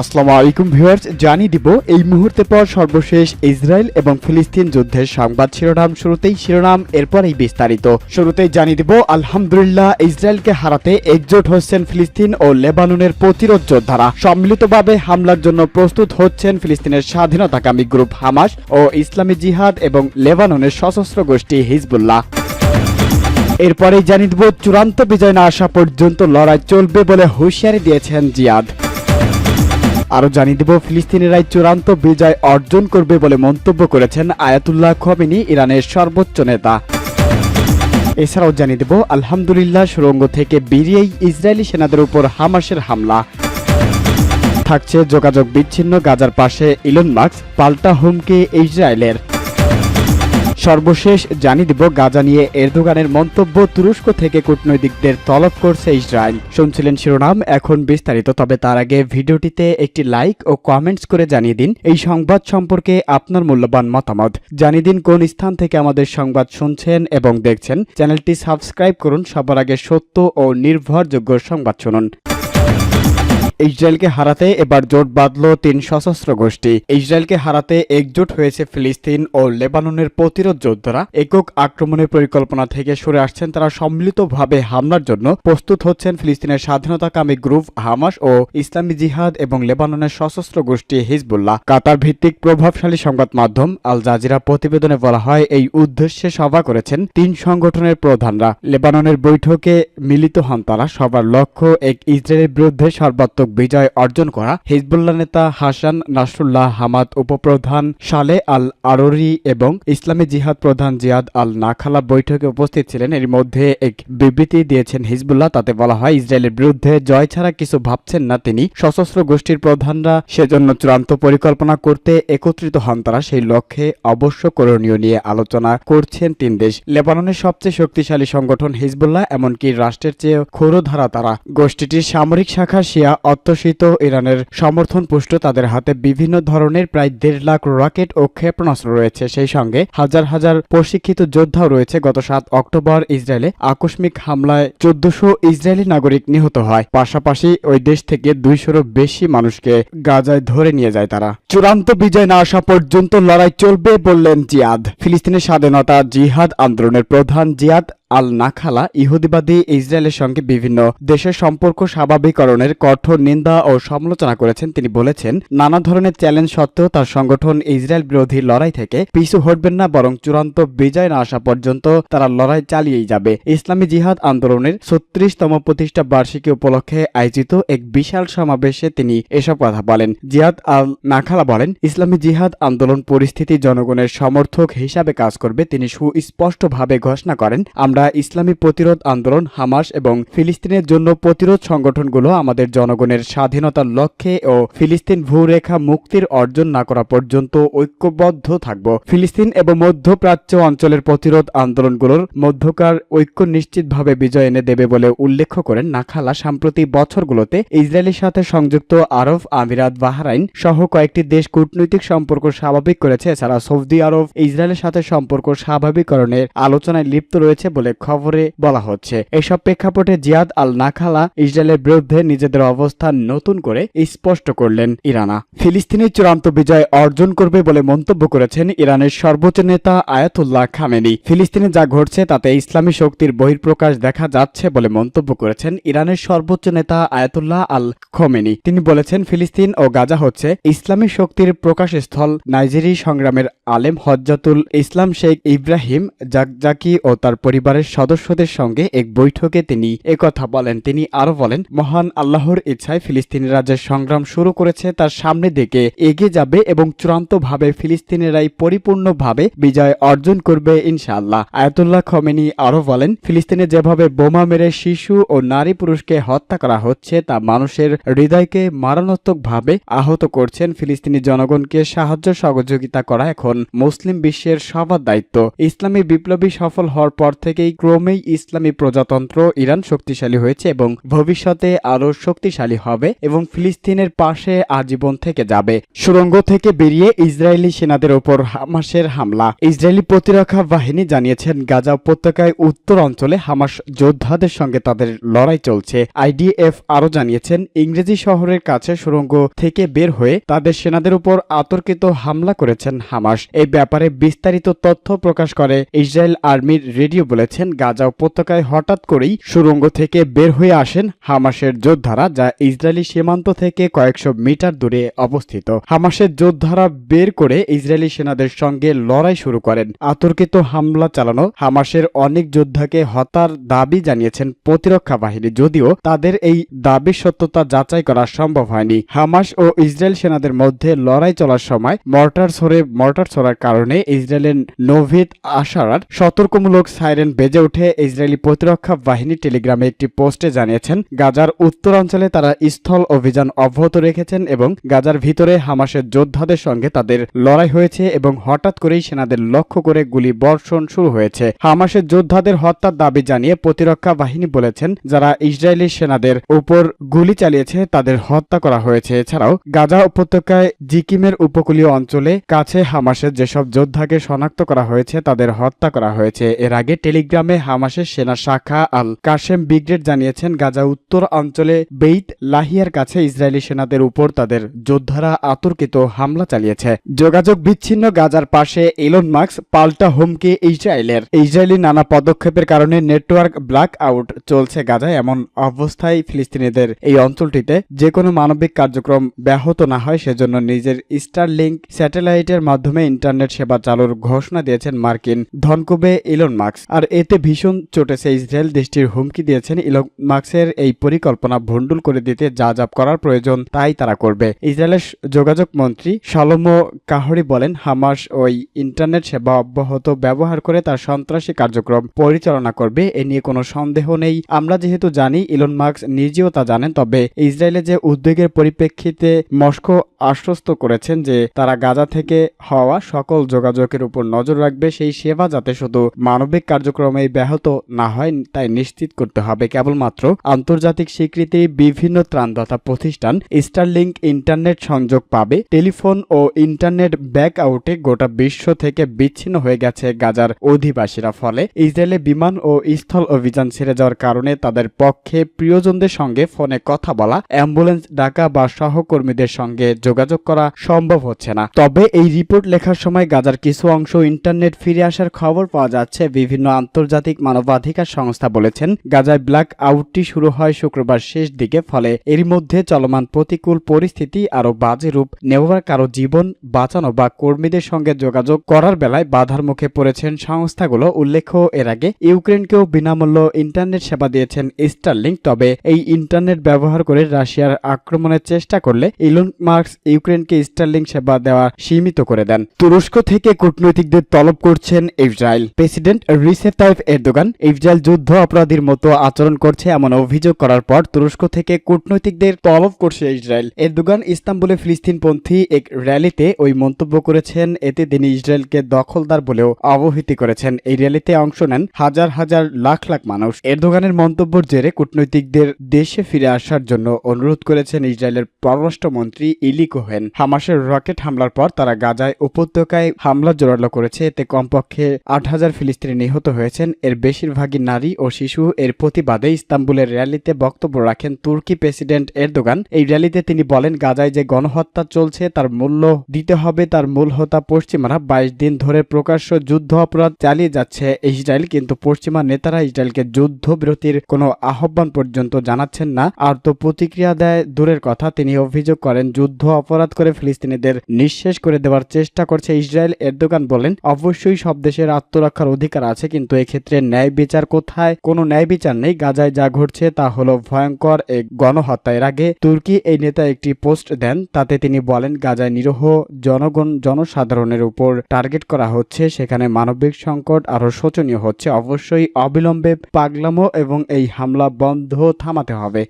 আসসালামু আলাইকুম ভিউয়ার্স, জানিয়ে দিব, এই মুহূর্তে পর সর্বশেষ ইসরায়েল এবং ফিলিস্তিন যুদ্ধের সংবাদ শিরোনাম শুরুতেই শিরোনাম, এরপরেই বিস্তারিত। শুরুতেই জানিয়ে দিব, আলহামদুলিল্লাহ, ইসরায়েলকে হারাতে একজোট হচ্ছেন ফিলিস্তিন ও লেবাননের প্রতিরোধ যোদ্ধারা। সম্মিলিতভাবে হামলার জন্য প্রস্তুত হচ্ছেন ফিলিস্তিনের স্বাধীনতাকামী গ্রুপ হামাস ও ইসলামী জিহাদ এবং লেবাননের সশস্ত্র গোষ্ঠী হিজবুল্লাহ। এরপরেই জানিয়ে দেব, চূড়ান্ত বিজয় না আসা পর্যন্ত লড়াই চলবে বলে হুঁশিয়ারি দিয়েছেন জিয়াদ। আরও জানিয়ে দেব ফিলিস্তিনিরাই চূড়ান্ত বিজয় অর্জন করবে বলে মন্তব্য করেছেন আয়াতুল্লাহ খমিনি, ইরানের সর্বোচ্চ নেতা। এছাড়াও জানিয়ে দেব, আলহামদুলিল্লাহ সুরঙ্গ থেকে বেরিয়েই ইসরায়েলি সেনাদের উপর হামাসের হামলা। থাকছে যোগাযোগ বিচ্ছিন্ন, গাজার পাশে ইলন মার্কস পাল্টা হুমকি ইসরায়েলের। সর্বশেষ জানিয়ে দিব গাজা নিয়ে। এরদোগানের মন্তব্য তুরস্ক থেকে কূটনৈতিকদের তলব করছে ইসরায়েল। শুনছিলেন শিরোনাম, এখন বিস্তারিত। তবে তার আগে ভিডিওটিতে একটি লাইক ও কমেন্টস করে জানিয়ে দিন এই সংবাদ সম্পর্কে আপনার মূল্যবান মতামত। জানিয়ে দিন কোন স্থান থেকে আমাদের সংবাদ শুনছেন এবং দেখছেন। চ্যানেলটি সাবস্ক্রাইব করুন, সবার আগে সত্য ও নির্ভরযোগ্য সংবাদ শুনুন। ইসরায়েলকে হারাতে এবার জোট বাঁধল তিন সশস্ত্র গোষ্ঠী। ইসরায়েলকে হারাতে একজোট হয়েছে ফিলিস্তিন ও লেবাননের প্রতিরোধ যোদ্ধারা। একক আক্রমণের পরিকল্পনা থেকে সরে আসছেন তারা সম্মিলিতভাবে হামলার জন্য। প্রস্তুত হচ্ছেন ফিলিস্তিনের স্বাধীনতাকামী গ্রুপ হামাস ও ইসলামী জিহাদ এবং লেবাননের সশস্ত্র গোষ্ঠী হিজবুল্লাহ। কাতার ভিত্তিক প্রভাবশালী সংবাদ মাধ্যম আল জাজিরা প্রতিবেদনে বলা হয়, এই উদ্দেশ্যে সভা করেছেন তিন সংগঠনের প্রধানরা। লেবাননের বৈঠকে মিলিত হন তারা। সবার লক্ষ্য, এক ইসরায়েলের বিরুদ্ধে সর্বাত্মক বিজয় অর্জন করা হিজবুল্লাহ নেতা হাসান নাসরুল্লাহ হামাদ উপপ্রধান সালে আল আররি এবং ইসলামী জিহাদ প্রধান জিয়াদ আল নাখালা বৈঠকে উপস্থিত ছিলেন। এর মধ্যে এক বিবৃতি দিয়েছেন হিজবুল্লাহ। তাতে বলা হয়, ইসরায়েলের বিরুদ্ধে জয় ছাড়া কিছু ভাবছেন না তিনি। সশস্ত্র গোষ্ঠীর প্রধানরা সেজন্য চূড়ান্ত পরিকল্পনা করতে একত্রিত হন তারা। সেই লক্ষ্যে অবশ্য করণীয় নিয়ে আলোচনা করছেন তিন দেশ। লেবাননের সবচেয়ে শক্তিশালী সংগঠন হিজবুল্লাহ, এমনকি রাষ্ট্রের চেয়ে ক্ষুরধারা তারা। গোষ্ঠীটির সামরিক শাখা শিয়া অত্যুষিত ইরানের সমর্থন পুষ্ট তাদের হাতে বিভিন্ন ধরনের প্রায় দেড় লাখ রকেট ও ক্ষেপণাস্ত্র রয়েছে। সেই সঙ্গে হাজার হাজার প্রশিক্ষিত যোদ্ধাও রয়েছে। গত সাত অক্টোবর ইসরায়েলে আকস্মিক হামলায় চোদ্দশো ইসরায়েলি নাগরিক নিহত হয়। পাশাপাশি ওই দেশ থেকে দুইশোরও বেশি মানুষকে গাজায় ধরে নিয়ে যায় তারা। চূড়ান্ত বিজয় না আসা পর্যন্ত লড়াই চলবে বললেন জিয়াদ। ফিলিস্তিনের স্বাধীনতা জিহাদ আন্দোলনের প্রধান জিয়াদ আল নাখালা ইহুদিবাদী ইসরায়েলের সঙ্গে বিভিন্ন দেশের সম্পর্ক স্বাভাবিকরণের কঠোর নিন্দা ও সমালোচনা করেছেন। তিনি বলেছেন, নানা ধরনের চ্যালেঞ্জ সত্ত্বেও তার সংগঠন ইসরায়েল বিরোধী লড়াই থেকে পিছু হটবেন না, বরং চূড়ান্ত বিজয় না আসা পর্যন্ত তারা লড়াই চালিয়েই যাবে। ইসলামী জিহাদ আন্দোলনের ছত্রিশতম প্রতিষ্ঠা বার্ষিকী উপলক্ষে আয়োজিত এক বিশাল সমাবেশে তিনি এসব কথা বলেন। জিয়াদ আল নাখালা বলেন, ইসলামী জিহাদ আন্দোলন পরিস্থিতি জনগণের সমর্থক হিসাবে কাজ করবে। তিনি সুস্পষ্টভাবে ঘোষণা করেন, আমরা ইসলামী প্রতিরোধ আন্দোলন, হামাস এবং ফিলিস্তিনের জন্য প্রতিরোধ সংগঠনগুলো আমাদের জনগণের স্বাধীনতার লক্ষ্যে ও ফিলিস্তিন ভূরেখা মুক্তির অর্জন না করা পর্যন্ত ঐক্যবদ্ধ থাকব। ফিলিস্তিন এবং মধ্যপ্রাচ্য অঞ্চলের প্রতিরোধ আন্দোলনগুলোর মধ্যকার ঐক্য নিশ্চিতভাবে বিজয় এনে দেবে বলে উল্লেখ করেন নাখালা। সাম্প্রতিক বছরগুলোতে ইসরায়েলের সাথে সংযুক্ত আরব আমিরাত বাহরাইন সহ কয়েকটি দেশ কূটনৈতিক সম্পর্ক স্বাভাবিক করেছে। এছাড়া সৌদি আরব ইসরায়েলের সাথে সম্পর্ক স্বাভাবিকরণের আলোচনায় লিপ্ত রয়েছে বলে খবরে বলা হচ্ছে। এসব প্রেক্ষাপটে জিয়াদ আল নাখালা ইসরায়েলের বিরুদ্ধে নিজেদের অবস্থান নতুন করে স্পষ্ট করলেন ইরানা। ফিলিস্তিনের চূড়ান্ত বিজয় অর্জন করবে বলে মন্তব্য করেছেন ইরানের সর্বোচ্চ নেতা আয়াতুল্লাহ খামেনি। ফিলিস্তিনে যা ঘটছে তাতে ইসলামী শক্তির বহির্প্রকাশ দেখা যাচ্ছে বলে মন্তব্য করেছেন ইরানের সর্বোচ্চ নেতা আয়াতুল্লাহ আল খোমেনি তিনি বলেছেন, ফিলিস্তিন ও গাজা হচ্ছে ইসলামী শক্তির প্রকাশস্থল। নাইজেরি সংগ্রামের আলেম হজ্জাতুল ইসলাম শেখ ইব্রাহিম জাকজাকি ও তার পরিবারের সদস্যদের সঙ্গে এক বৈঠকে তিনি একথা বলেন। তিনি আরও বলেন, মহান আল্লাহর ইচ্ছায় ফিলিস্তিনিরা যে সংগ্রাম শুরু করেছে, তার সামনে দিকে এগিয়ে যাবে এবং চূড়ান্তভাবে ফিলিস্তিনিরাই পরিপূর্ণভাবে বিজয় অর্জন করবে ইনশাআল্লাহ। আয়াতুল্লাহ খমেনি আরও বলেন, ফিলিস্তিনে যেভাবে বোমা মেরে শিশু ও নারী পুরুষকে হত্যা করা হচ্ছে, তা মানুষের হৃদয়কে মারাত্মকভাবে আহত করছেন। ফিলিস্তিনি জনগণকে সাহায্য সহযোগিতা করা এখন মুসলিম বিশ্বের সবার দায়িত্ব। ইসলামী বিপ্লবী সফল হওয়ার পর থেকেই ক্রমেই ইসলামী প্রজাতন্ত্র ইরান শক্তিশালী হয়েছে এবং ভবিষ্যতে আরও শক্তিশালী হবে এবং ফিলিস্তিনের পাশে আজীবন থেকে যাবে। সুড়ঙ্গ থেকে বেরিয়ে ইসরায়েলি সেনাদের ওপর হামাসের হামলা। ইসরায়েলি প্রতিরক্ষা বাহিনী জানিয়েছেন, গাজা উপত্যকায় উত্তর অঞ্চলে হামাস যোদ্ধাদের সঙ্গে তাদের লড়াই চলছে। আইডিএফ আরও জানিয়েছেন, ইংরেজি শহরের কাছে সুরঙ্গ থেকে বের হয়ে তাদের সেনাদের উপর আতর্কিত হামলা করেছেন হামাস। এই ব্যাপারে বিস্তারিত তথ্য প্রকাশ করে ইসরায়েল আর্মির রেডিও বলেছেন গাজা উপত্যকায় হঠাৎ করেই সুড়ঙ্গ থেকে বের হয়ে আসেন হামাসের যোদ্ধারা, যা ইসরায়েলি সীমান্ত থেকে কয়েকশো মিটার দূরে অবস্থিত। হামাসের যোদ্ধারা বের করে ইসরায়েলি সেনাদের সঙ্গে লড়াই শুরু করেন। আতর্কিত হামলা চালানো হামাসের অনেক যোদ্ধাকে হতার দাবি জানিয়েছেন প্রতিরক্ষা বাহিনী, যদিও তাদের এই দাবির সত্যতা যাচাই করা সম্ভব হয়নি। হামাস ও ইসরায়েল সেনাদের মধ্যে লড়াই চলার সময় মর্টার ছড়ে মর্টার ছড়ার কারণে ইসরায়েলের নোভিদ আশারার সতর্কমূলক সাইরেন বেজে ওঠে ইসরায়েলি প্রতিরক্ষা বাহিনী টেলিগ্রামে একটি পোস্টে জানিয়েছেন, গাজার উত্তরাঞ্চলে তারা স্থল অভিযান অব্যাহত রেখেছেন এবং গাজার ভিতরে হামাসের যোদ্ধাদের সঙ্গে তাদের লড়াই হয়েছে এবং হঠাৎ করেই সেনাদের লক্ষ্য করে গুলি বর্ষণ শুরু হয়েছে। হামাসের যোদ্ধাদের হত্যার দাবি জানিয়ে প্রতিরক্ষা বাহিনী বলেছেন, যারা ইসরায়েলি সেনাদের উপর গুলি চালিয়েছে তাদের হত্যা করা হয়েছে। এছাড়াও, গাজা উপত্যকায় জিকিমের উপকূলীয় অঞ্চলে কাছে হামাসের যেসব যোদ্ধাকে শনাক্ত করা হয়েছে তাদের হত্যা করা হয়েছে। এর আগে টেলিগ্রামে হামাসের সেনা শাখা আল কাশেম ব্রিগেড জানিয়েছেন, গাজা উত্তর অঞ্চলে বেইত লাহিয়ার কাছে ইসরায়েলি সেনাদের উপর তাদের যোদ্ধারা আতর্কিত হামলা চালিয়েছে। যোগাযোগ বিচ্ছিন্ন গাজার পাশে ইলন মার্কস পাল্টা হুমকি ইসরায়েলের। ইসরায়েলি নানা পদক্ষেপের কারণে নেটওয়ার্ক ব্ল্যাক আউট চলছে গাজায়। এমন অবস্থায় ফিলিস্তিনিদের এই অঞ্চলটিতে যে কোনো মানবিক কার্যক্রম ব্যাহত না হয়, সেজন্য নিজের স্টারলিংক স্যাটেলাইটের মাধ্যমে ইন্টারনেট সেবা চালুর ঘোষণা দিয়েছেন মার্কিন ধনকুবে ইলন মার্কস আর এতে ভীষণ চটেছে। ইসরায়েল দেশটির হুমকি দিয়েছেন ইলন মার্কসের এই পরিকল্পনা ভণ্ডুল করে দিতে যা যা করার প্রয়োজন তাই তারা করবে। ইসরায়েলের যোগাযোগ মন্ত্রী সালোমো কাহরি বলেন, হামাস ওই ইন্টারনেট সেবা অব্যাহত ব্যবহার করে তার সন্ত্রাসী কার্যক্রম পরিচালনা করবে, এ নিয়ে কোনো সন্দেহ নেই। আমরা যেহেতু জানি ইলন মার্কস নিজেও তা জানেন, তবে ইসরায়েলে যে উদ্বেগের পরিপ্রেক্ষিতে মস্কো আশ্বস্ত করেছেন যে তারা গাজা থেকে হওয়া সকল যোগাযোগের উপর নজর রাখবে, সেই সেবা যাতে শুধু মানবিক কার্যক্রমে ব্যাহত না হয়, তাই নিশ্চিত করতে হবে। কেবলমাত্র আন্তর্জাতিক স্বীকৃতি, বিভিন্ন ত্রাণদাতা প্রতিষ্ঠান স্টারলিংক ইন্টারনেট সংযোগ পাবে, টেলিফোন ও ইন্টারনেট ব্যাক আউটে গোটা বিশ্ব থেকে বিচ্ছিন্ন হয়ে গেছে গাজার অধিবাসীরা। ফলে ইসরায়েলে বিমান ও স্থল অভিযান ছেড়ে যাওয়ার কারণে তাদের পক্ষে প্রিয়জনদের সঙ্গে ফোনে কথা বলা, অ্যাম্বুলেন্স, ডাকা বা সহকর্মীদের সঙ্গে যোগাযোগ করা সম্ভব হচ্ছে না। তবে এই রিপোর্ট লেখার সময় গাজার কিছু অংশ ইন্টারনেট ফিরে আসার খবর পাওয়া যাচ্ছে। বিভিন্ন আন্তর্জাতিক মানবাধিকার সংস্থা বলেছেন, গাজায় ব্ল্যাক আউটটি শুরু হয় শুক্রবার শেষ দিকে, ফলে এরই মধ্যে চলমান প্রতিকূল পরিস্থিতি আরও বাজে রূপ নেওয়ার কারও জীবন বাঁচানো বা কর্মীদের সঙ্গে যোগাযোগ করার বেলায় বাধার মুখে পড়েছেন সংস্থাগুলো। উল্লেখ্য, এর আগে ইউক্রেনকেও বিনামূল্য ইন্টারনেট সেবা দিয়েছেন স্টারলিংক, তবে এই ইন্টারনেট ব্যবহার করে রাশিয়ার আক্রমণের চেষ্টা করলে ইলন মার্কস ইউক্রেনকে স্টারলিংক সেবা দেওয়া সীমিত করে দেন। তুরস্ক থেকে কূটনৈতিকদের তলব করছেন Israel. President Recep Tayyip Erdogan Israel যুদ্ধ অপরাধীর মতো আচরণ করছে এমন অভিযোগ করার পর তুরস্ক থেকে কূটনৈতিকদের তলব করছে ইসরায়েল। এরদোগান ইস্তাম্বুলে ফিলিস্তিনপন্থী এক র্যালিতে ওই মন্তব্য করেছেন, এতে তিনি ইসরায়েলকে দখলদার বলেও অবহিতি করেছেন। এই র্যালিতে অংশ নেন হাজার হাজার লাখ লাখ মানুষ। এরদোগানের মন্তব্যের জেরে কূটনৈতিকদের দেশে ফিরে আসার জন্য অনুরোধ করেছেন ইসরায়েলের পররাষ্ট্রমন্ত্রী ইলি কোহেন। হামাসের রকেট হামলার পর তারা গাজায় উপত্যকায় হামলা জোরালো করেছে। এতে কমপক্ষে আট হাজার ফিলিস্তিনি নিহত হয়েছেন এর বেশিরভাগই নারী ও শিশু এর প্রতিবাদে ইস্তাম্বুলের র্যালিতে বক্তব্য রাখেন তুর্কি প্রেসিডেন্ট এরদোগান। এই র্যালিতে তিনি বলেন, গাজায় যে গণহত্যা চলছে, তার মূল্য দিতে হবে, তার মূল হত্যা পশ্চিমারা বাইশ দিন ধরে প্রকাশ্য যুদ্ধ অপরাধ চালিয়ে যাচ্ছে ইসরায়েল, কিন্তু পশ্চিমা নেতারা ইসরায়েলকে যুদ্ধবিরতির কোনো আহ্বান পর্যন্ত জানাচ্ছেন না। আর তো প্রতিক্রিয়া দেয় দূরের কথা, তিনি অভিযোগ করেন, যুদ্ধ অপরাধ করে ফিলিস্তিনিদের নিঃশেষ করে দেওয়ার চেষ্টা করছে ইসরায়েল। এরদোগান বলেন, অবশ্যই সব দেশের আত্মরক্ষার অধিকার আছে, কিন্তু এক্ষেত্রে ন্যায় বিচার কোথায়? কোনো ন্যায় বিচার নেই। গাজায় যা ঘটছে তা হলো ভয়ঙ্কর এক গণহত্যা আগে তুর্কি এই নেতা একটি পোস্ট দেন, তাতে তিনি বলেন, গাজায় নিরহ জনগণ, জনসাধারণের উপর টার্গেট করা হচ্ছে। সেখানে মানবিক সংকট আরও শোচনীয় হচ্ছে। অবশ্যই অবিলম্বে পাগলামো এবং এই হামলা বন্ধ থামাতে হবে।